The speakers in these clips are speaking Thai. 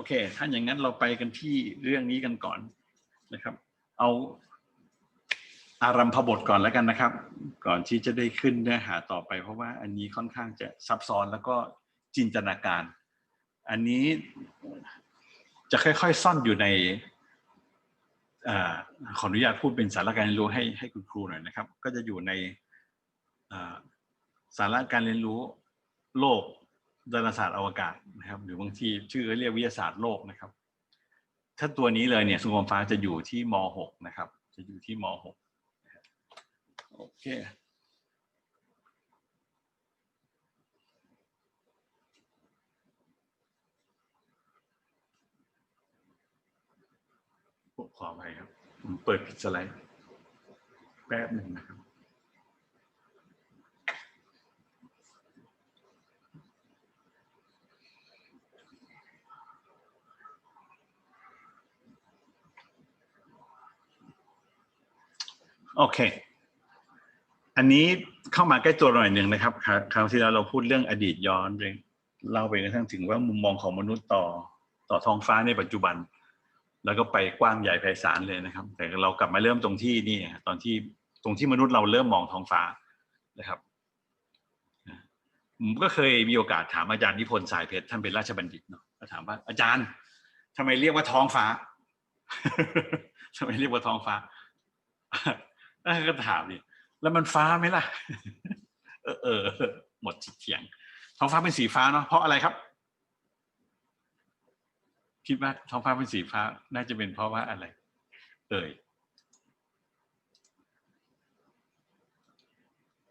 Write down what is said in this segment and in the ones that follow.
อเคถ้าอย่างนั้นเราไปกันที่เรื่องนี้กันก่อนนะครับ เอาอารัมพบทก่อนแล้วกันนะครับ ก่อนที่จะได้ขึ้นเนื้อหาต่อไป เพราะว่าอันนี้ค่อนข้างจะซับซ้อนแล้วก็จินตนาการ อันนี้จะค่อยๆ ซ่อนอยู่ในอขออนุญาตพูดเป็นสาระการเรียนรู้ให้ให้คุณครูหน่อยนะครับ ก็จะอยู่ในสาระการเรียนรู้โลก ดาราศาสตร์อวกาศนะครับ หรือบางทีชื่อเรียกวิทยาศาสตร์โลกนะครับ ถ้าตัวนี้เลยเนี่ยสุขมฟ้าจะอยู่ที่ม .6 นะครับ จะอยู่ที่ม .6 โอเคขออภัยครับ เปิดผิดสไลด์แป๊บหนึ่งนะครับ โอเค อันนี้เข้ามาใกล้ตัวหน่อยหนึ่งนะครับ คราวที่แล้วเราพูดเรื่องอดีตย้อนไปเล่าไปกระทั่งถึงว่ามุมมองของมนุษย์ต่อต่อท้องฟ้าในปัจจุบัน แล้วก็ไปกว้างใหญ่ไพศาลเลยนะครับ แต่เรากลับมาเริ่มตรงที่นี่ตอนที่ตรงที่มนุษย์เราเริ่มมองท้องฟ้านะครับผมก็เคยมีโอกาสถามอาจารย์นิพนธ์สายเพชรท่านเป็นราชบัณฑิตเนาะก็ถามว่าอาจารย์ทำไมเรียกว่าท้องฟ้าทำไมเรียกว่าท้องฟ้า แล้วก็ถามดิแล้วมันฟ้าไหมล่ะ เออเออหมดจิตเถียงท้องฟ้าเป็นสีฟ้าเนาะเพราะอะไรครับ คิดว่าท้องฟ้าเป็นสีฟ้า น่าจะเป็นเพราะว่าอะไร เอ่ย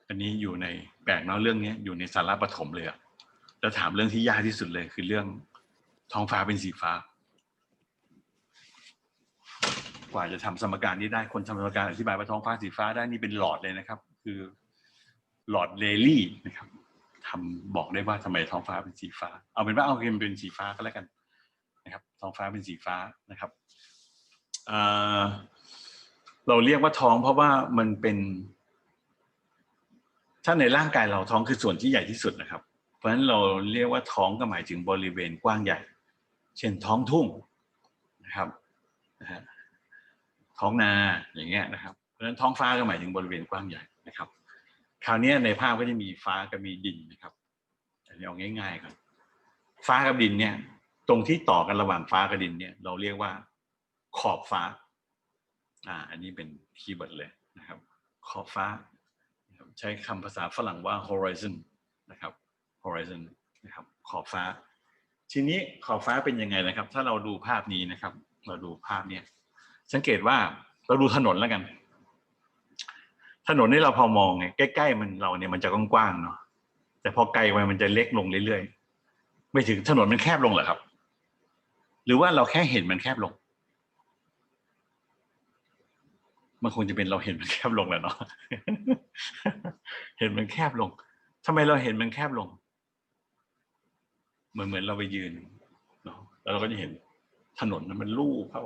อันนี้อยู่ในแปลกเนาะเรื่องนี้อยู่ในสาระปฐมเลยอะแล้วถามเรื่องที่ยากที่สุดเลยคือเรื่องท้องฟ้าเป็นสีฟ้า กว่าจะทำสมการนี้ได้คนทำสมการอธิบายว่าท้องฟ้าสีฟ้าได้นี่เป็นหลอดเลยนะครับ คือหลอดเลลี่นะครับทำบอกได้ว่าทำไมท้องฟ้าเป็นสีฟ้า เอาเป็นว่าเอาเป็นสีฟ้าก็แล้วกันนะครับ ท้องฟ้าเป็นสีฟ้านะครับเเราเรียกว่าท้องเพราะว่ามันเป็น ถ้าในร่างกายเราท้องคือส่วนที่ใหญ่ที่สุดนะครับ เพราะฉะนั้นเราเรียกว่าท้องก็หมายถึงบริเวณกว้างใหญ่ เช่นท้องทุ่งนะครับนะฮะ ท้องนาอย่างเงี้ยนะครับ เพราะฉะนั้นท้องฟ้าก็หมายถึงบริเวณกว้างใหญ่นะครับ คราวนี้ในภาพก็จะมีฟ้ากับมีดินนะครับอันนี้เอาง่ายๆก่อนฟ้ากับดินเนี่ย ตรงที่ต่อกันระหว่างฟ้ากับดินเนี่ย เราเรียกว่าขอบฟ้า อ่า อันนี้เป็นคีย์เวิร์ดเลยนะครับ ขอบฟ้า ใช้คำภาษาฝรั่งว่า horizon นะครับ horizon นะครับ ขอบฟ้า ทีนี้ขอบฟ้าเป็นยังไงนะครับ ถ้าเราดูภาพนี้นะครับ เราดูภาพเนี่ย สังเกตว่าเราดูถนนแล้วกัน ถนนนี่เราพอมองไงใกล้ๆมันเราเนี่ยมันจะกว้างๆเนาะแต่พอไกลไปมันจะเล็กลงเรื่อยๆไม่ถึงถนนมันแคบลงเหรอครับ หรือว่าเราแค่เห็นมันแคบลง มันคงจะเป็นเราเห็นมันแคบลงแหละเนาะเห็นมันแคบลงทำไมเราเห็นมันแคบลง เหมือนเหมือนเราไปยืนเนาะแล้วเราก็จะเห็นถนนมันลู่เข้า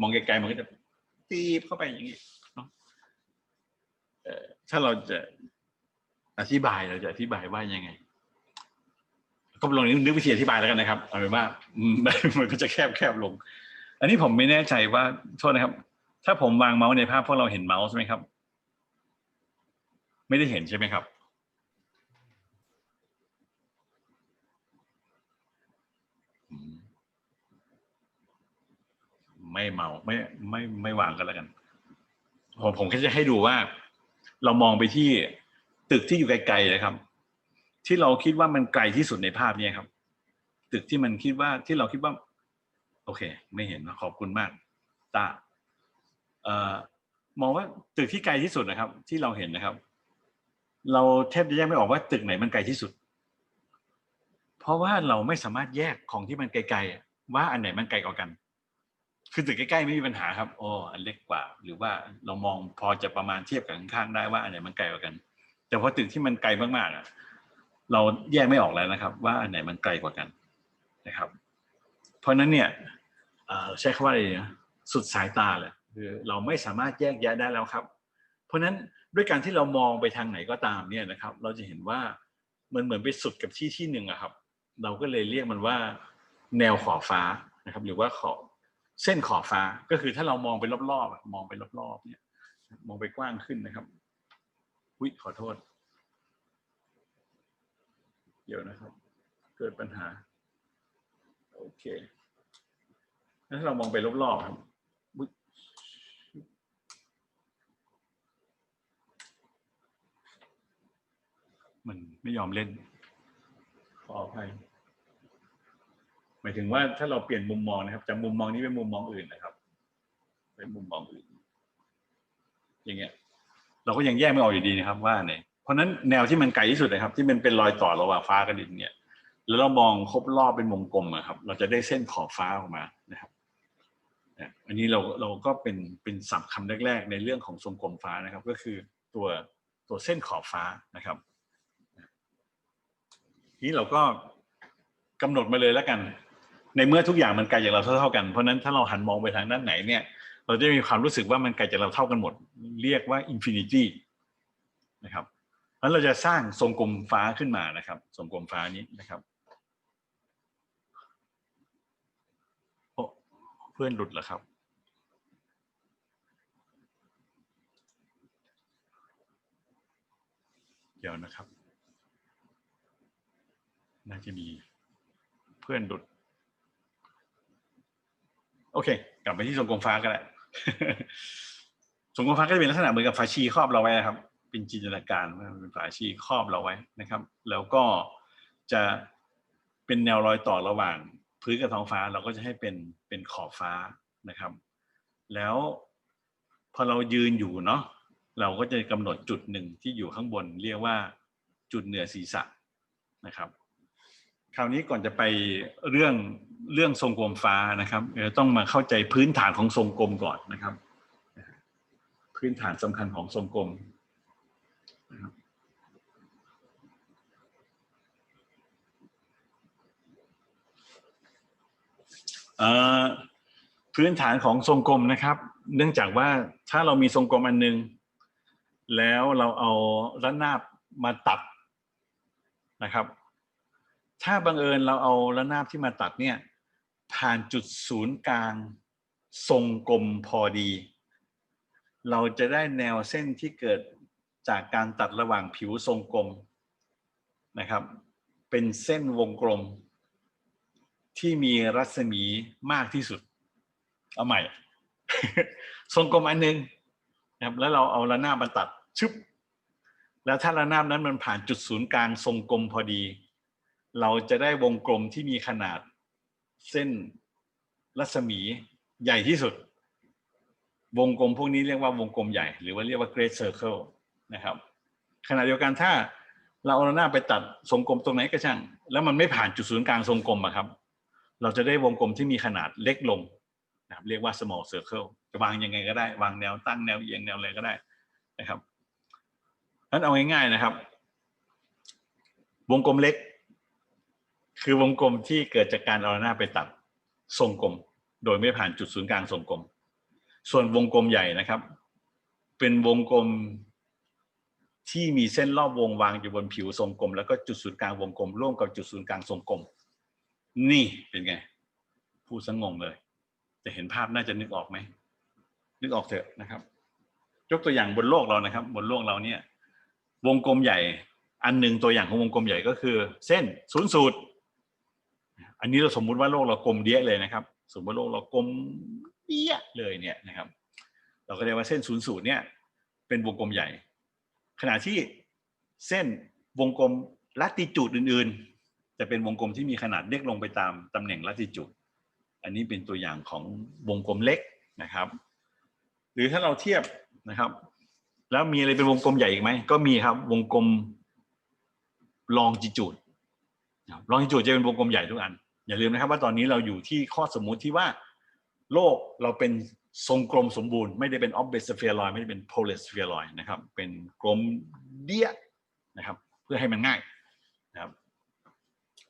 มองไกลๆมันก็จะตีบเข้าไปอย่างนี้เนาะถ้าเราจะอธิบายเราจะอธิบายว่ายังไง ก็ลองนึกวิธีอธิบายแล้วกันนะครับเอาเป็นว่ามมันก็จะแคบแคบลง อันนี้ผมไม่แน่ใจว่าโทษนะครับ ถ้าผมวางเมาส์ในภาพพวกเราเห็นเมาส์ใช่ไหมครับ ไม่ได้เห็นใช่ไหมครับ อืม ไม่เมาไม่ไม่ไม่วางกันแล้วกันผมผมแค่จะให้ดูว่า เรามองไปที่ตึกที่อยู่ไกลๆนะครับ ที่เราคิดว่ามันไกลที่สุดในภาพเนี้ครับ ตึกที่มันคิดว่าที่เราคิดว่า โอเค ไม่เห็นนะขอบคุณมากตาเอ่อมองว่าตึกที่ไกลที่สุดนะครับ ที่เราเห็นนะครับ เราแทบจะแยกไม่ออกว่าตึกไหนมันไกลที่สุด เพราะว่าเราไม่สามารถแยกของที่มันไกลๆว่าอันไหนมันไกลกว่ากัน คือตึกใกล้ๆไม่มีปัญหาครับโอ้อันเล็กกว่า หรือว่าเรามองพอจะประมาณเทียบกับข้างๆได้ว่าอันไหนมันไกลกว่ากัน แต่พอตึกที่มันไกลมากๆอะเราแยกไม่ออกแล้วนะครับ ว่าอันไหนมันไกลกว่ากันนะครับ เพราะฉะนั้นเนี่ยอ่อใช้คำว่าอะไรนะสุดสายตาเลยคือเราไม่สามารถแยกแยะได้แล้วครับ เพราะฉะนั้นด้วยการที่เรามองไปทางไหนก็ตามเนี่ยนะครับ เราจะเห็นว่ามันเหมือนไปสุดกับที่ที่หนึ่งอะครับ เราก็เลยเรียกมันว่า แนวขอบฟ้านะครับ หรือว่าขอบ เส้นขอบฟ้าก็คือถ้าเรามองไปรอบๆมองไปรอบๆเนี่ย มองไปกว้างขึ้นนะครับอุ้ยขอโทษ เดี๋ยวนะครับ เกิดปัญหา โอเคถ้าเรามองไปรอบๆครับอุ๊ยมันไม่ยอมเล่น ขออภัย หมายถึงว่าถ้าเราเปลี่ยนมุมมองนะครับจากมุมมองนี้เป็นมุมมองอื่นนะครับ เป็นมุมมองอื่น อย่างเงี้ย เราก็ยังแยกไม่ออกอยู่ดีนะครับว่าไหนเพราะฉะนั้นแนวที่มันไกลที่สุดนะครับ ที่มันเป็นรอยต่อระหว่างฟ้ากับดินเนี่ย แล้วเรามองครบรอบเป็นวงกลมอะครับ เราจะได้เส้นขอบฟ้าออกมานะครับอันนี้เราเราก็เป็นเป็นศัพท์คำแรก ๆ ในเรื่องของทรงกลมฟ้านะครับ ก็คือตัวตัวเส้นขอบฟ้านะครับทีนี้เราก็กำหนดมาเลยแล้วกัน ในเมื่อทุกอย่างมันไกลจากเราเท่าๆกันเพราะนั้นถ้าเราหันมองไปทางด้านไหนเนี่ย เราจะมีความรู้สึกว่ามันไกลจากเราเท่ากันหมด เรียกว่าอินฟินิตี้นะครับเพราะฉะนั้นเราจะสร้างทรงกลมฟ้าขึ้นมานะครับทรงกลมฟ้านี้นะครับโอ้เพื่อนหลุดเหรอครับเดี๋ยวนะครับ น่าจะมีเพื่อนหลุด โอเค กลับไปที่ทรงกลมฟ้าก็ได้ทรงกลมฟ้าก็จะเป็นลักษณะเหมือนกับฝาชีครอบเราไว้นะครับ เป็นจินตนาการเป็นฝาชีครอบเราไว้นะครับ แล้วก็จะเป็นแนวรอยต่อระหว่างพื้นกับท้องฟ้าเราก็จะให้เป็นเป็นขอบฟ้านะครับ แล้วพอเรายืนอยู่เนาะเราก็จะกำหนดจุดหนึ่งที่อยู่ข้างบน เรียกว่าจุดเหนือศีรษะนะครับ คราวนี้ก่อนจะไปเรื่องเรื่องทรงกลมฟ้านะครับเราต้องมาเข้าใจพื้นฐานของทรงกลมก่อนนะครับ พื้นฐานสำคัญของทรงกลมนะครับพื้นฐานของทรงกลมนะครับ เนื่องจากว่าถ้าเรามีทรงกลมอันหนึง แล้วเราเอาระนาบมาตัดนะครับ ถ้าบังเอิญเราเอาระนาบที่มาตัดเนี่ยผ่านจุดศูนย์กลาง ทรงกลมพอดี เราจะได้แนวเส้นที่เกิดจากการตัดระหว่างผิวทรงกลมนะครับ เป็นเส้นวงกลม ที่มีรัศมีมากที่สุด เอาใหม่ ทรงกลมอันหนึงนะครับ แล้วเราเอาระนาบมาตัดชึบแล้วถ้าระนาบนั้นมันผ่านจุดศูนย์กลางทรงกลมพอดี เราจะได้วงกลมที่มีขนาดเส้นรัศมีใหญ่ที่สุด วงกลมพวกนี้เรียกว่าวงกลมใหญ่ หรือว่าเรียกว่า great circle นะครับ ขณะเดียวกันถ้าเราเอาหน้าไปตัดทรงกลมตรงไหนก็ช่าง แล้วมันไม่ผ่านจุดศูนย์กลางทรงกลมอะครับ เราจะได้วงกลมที่มีขนาดเล็กลงนะครับเรียกว่า small circle จะวางยังไงก็ได้ วางแนวตั้งแนวเอียงแนวอะไรก็ได้นะครับนั้นเอาง่ายๆนะครับ วงกลมเล็ก คือวงกลมที่เกิดจากการเอาหน้าไปตัดทรงกลม โดยไม่ผ่านจุดศูนย์กลางทรงกลม ส่วนวงกลมใหญ่นะครับ เป็นวงกลมที่มีเส้นรอบวงวางอยู่บนผิวทรงกลม แล้วก็จุดศูนย์กลางวงกลม ร่วมกับจุดศูนย์กลางทรงกลม นี่เป็นไงพูดสงงเลย จะเห็นภาพน่าจะนึกออกไหมนึกออกเถอะนะครับ ยกตัวอย่างบนโลกเรานะครับ บนโลกเราเนี่ย วงกลมใหญ่ อันหนึ่งตัวอย่างของวงกลมใหญ่ก็คือ เส้นศูนย์สูตร อันนี้เราสมมุติว่าโลกเรากลมเดี้ยเลยนะครับ สมมติโลกเรากลมเดี้ยเลยเนี่ยนะครับ เราก็เรียกว่าเส้นศูนย์สูตรเนี่ยเป็นวงกลมใหญ่ ขณะที่เส้นวงกลมลัติจูดอื่นๆ จะเป็นวงกลมที่มีขนาดเล็กลงไปตามตำแหน่งลัติจูดอันนี้เป็นตัวอย่างของวงกลมเล็กนะครับ หรือถ้าเราเทียบนะครับ แล้วมีอะไรเป็นวงกลมใหญ่อีกไหมก็มีครับวงกลมลองจิจูดลองจิจูดจะเป็นวงกลมใหญ่ทุกอัน อย่าลืมนะครับว่าตอนนี้เราอยู่ที่ข้อสมมุติที่ว่า โลกเราเป็นทรงกลมสมบูรณ์ไม่ได้เป็นออฟเบสเฟียรอยไม่ได้เป็นโพลสเฟียรอยนะครับเป็นกลมเดียนะครับ เพื่อให้มันง่ายนะครับ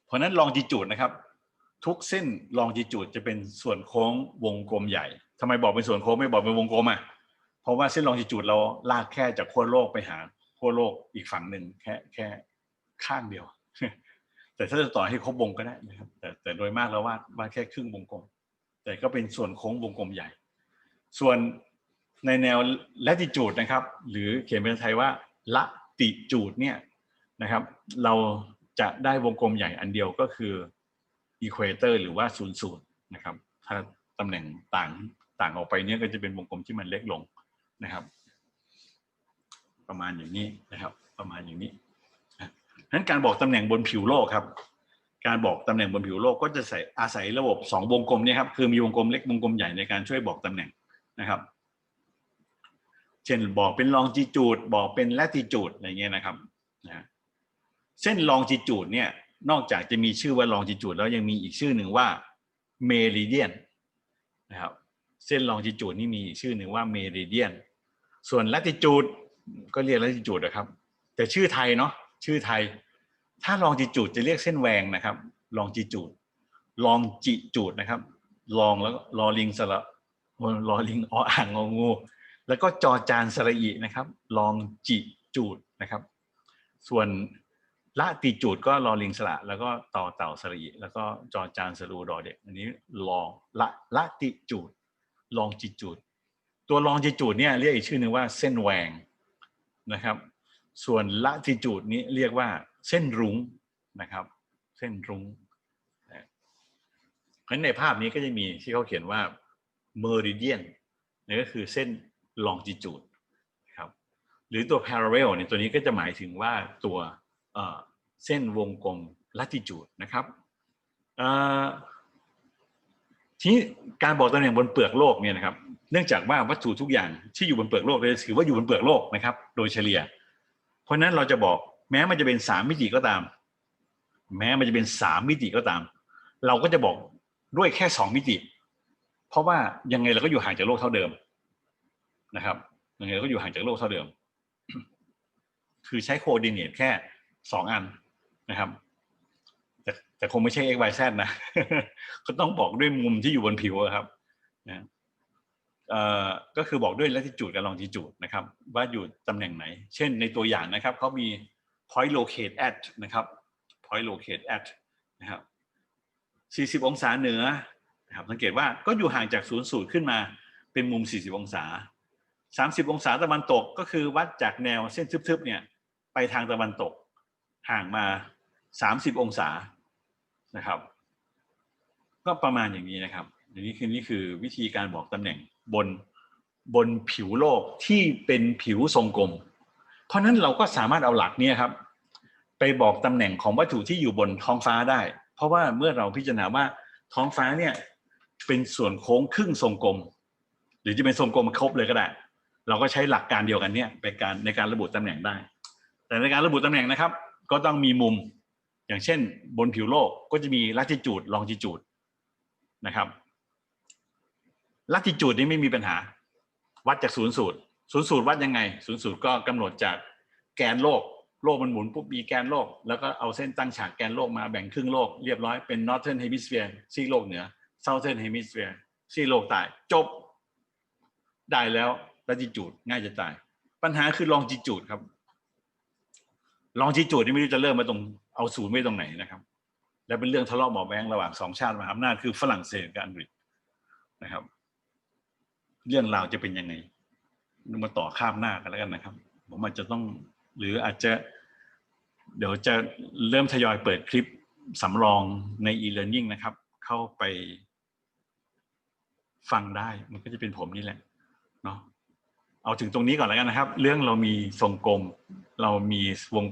เพราะนั้นลองจิจูดนะครับ ทุกเส้นลองจิจูดจะเป็นส่วนโค้งวงกลมใหญ่ทำไมบอกเป็นส่วนโค้งไม่บอกเป็นวงกลมอะเพราะว่าเส้นลองจิจูดเราลากแค่จากขั้วโลกไปหาขั้วโลกอีกฝั่งหนึ่งแค่แค่ข้างเดียว แต่ถ้าจะต่อให้ครบวงก็ได้นะครับ แต่แต่โดยมากแล้ววาดวาดแค่ครึ่งวงกลม แต่ก็เป็นส่วนโค้งวงกลมใหญ่ ส่วนในแนว latitude นะครับ หรือเขียนเป็นไทยว่าละติจูดเนี่ยนะครับ เราจะได้วงกลมใหญ่อันเดียวก็คือ equator หรือว่าศูนย์สูตรนะครับ ถ้าตำแหน่งต่างต่างออกไปเนี่ยก็จะเป็นวงกลมที่มันเล็กลงนะครับ ประมาณอย่างนี้นะครับ ประมาณอย่างนี้ นะนั้นการบอกตำแหน่งบนผิวโลกครับ การบอกตำแหน่งบนผิวโลกก็จะใส่อาศัยระบบสองวงกลมเนี่ยครับคือมีวงกลมเล็กวงกลมใหญ่ในการช่วยบอกตำแหน่งนะครับ เช่นบอกเป็น longitude บอกเป็น latitude อะไรเงี้ยนะครับนะเส้น longitude เนี่ยนอกจากจะมีชื่อว่า longitude แล้วยังมีอีกชื่อหนึ่งว่า meridian นนะครับเส้น longitude นี่มีอีกชื่อหนึ่งว่า meridian ส่วน latitude ก็เรียก latitude นะครับ แต่ชื่อไทยเนาะ ชื่อไทย ถ้า longitude จะเรียกเส้นแหวงนะครับ longitude longitude นะครับ ลองแล้วก็ลอลิงสระลอลิงออ่างงองู แล้วก็จอจานสระอีนะครับ ลองจิจูดนะครับ ส่วนละติจูดก็ลอลิงสระ แล้วก็ต่อเต่าสระอีแล้วก็จอจานสรูดอเด็ก อันนี้ลองละละติจูด ลองจิจูด ตัวลองจิจูดเนี่ยเรียกอีกชื่อหนึ่งว่าเส้นแหวงนะครับ ส่วนละติจูดนี้เรียกว่าเส้นรุ้งนะครับ เส้นรุ้งเพราะฉะนั้นในภาพนี้ก็จะมีที่เขาเขียนว่า meridian นี่ก็คือเส้น longitude ครับหรือตัว parallel เนี่ยตัวนี้ก็จะหมายถึงว่าตัวเเส้นวงกลม latitude นะครับทีนี้การบอกตำแหน่งบนเปลือกโลกเนี่ยนะครับ เนื่องจากว่าวัตถุทุกอย่างที่อยู่บนเปลือกโลกเลยถือว่าอยู่บนเปลือกโลกนะครับ โดยเฉลี่ย เพราะนั้นเราจะบอกแม้มันจะเป็นสามมิติก็ตาม แม้มันจะเป็นสามมิติก็ตาม เราก็จะบอกด้วยแค่สองมิติ เพราะว่ายังไงเราก็อยู่ห่างจากโลกเท่าเดิมนะครับยังไงเราก็อยู่ห่างจากโลกเท่าเดิม คือใช้โคดิเนตแค่สองอันนะครับแต่แต่คงไม่ใช่ x y z นะ ก็ต้องบอกด้วยมุมที่อยู่บนผิวครับนะ ก็คือบอกด้วย latitude กับ longitude นะครับ ว่าอยู่ตำแหน่งไหน เช่นในตัวอย่างนะครับเขามี point locate at นะครับ point locate at นะครับ 40 องศาเหนือนะครับสังเกตว่าก็อยู่ห่างจากศูนย์สูตรขึ้นมาเป็นมุม 40 องศา 30 องศาตะวันตกก็คือวัดจากแนวเส้นทึบๆเนี่ยไปทางตะวันตกห่างมา 30 องศานะครับ ก็ประมาณอย่างนี้นะครับอย่างนี้คือนี่คือวิธีการบอกตำแหน่ง บนบนผิวโลกที่เป็นผิวทรงกลม เพราะนั้นเราก็สามารถเอาหลักเนี้ครับ ไปบอกตำแหน่งของวัตถุที่อยู่บนท้องฟ้าได้ เพราะว่าเมื่อเราพิจารณาว่าท้องฟ้าเนี่ยเป็นส่วนโค้งครึ่งทรงกลม หรือจะเป็นทรงกลมครบเลยก็ได้ เราก็ใช้หลักการเดียวกันเนี่ยในการในการระบุตำแหน่งได้ แต่ในการระบุตำแหน่งนะครับ ก็ต้องมีมุมอย่างเช่น บนผิวโลกก็จะมีลัติจูดลองจิจูดนะครับ ลัติจูดนี่ไม่มีปัญหา วัดจากศูนย์สูตรศูนย์สูตรวัดยังไงศูนย์สูตรก็กำหนดจากแกนโลก โลกมันหมุนปุ๊บมีแกนโลก แล้วก็เอาเส้นตั้งฉากแกนโลกมาแบ่งครึ่งโลกเรียบร้อยเป็น northern hemisphere ซีโลกเหนือ southern hemisphere ซีโลกใต้จบ ได้แล้วลัติจูดง่ายจะตาย ปัญหาคือลองจิจูดครับ ลองจิจูดนี่ไม่รู้จะเริ่มมาตรงเอาศูนย์ไว้ตรงไหนนะครับ และเป็นเรื่องทะเลาะเบาแวงระหว่างสองชาติมหาอำนาจคือฝรั่งเศสกับอังกฤษนะครับ เรื่องราวจะเป็นยังไงมาต่อข้ามหน้ากันแล้วกันนะครับ ผมอาจจะต้องหรืออาจจะ เดี๋ยวจะเริ่มทยอยเปิดคลิปสำรองใน e-learning นะครับ เข้าไปฟังได้มันก็จะเป็นผมนี่แหละเนาะเอาถึงตรงนี้ก่อนแล้วกันนะครับ เรื่องเรามีทรงกลม เรามีวง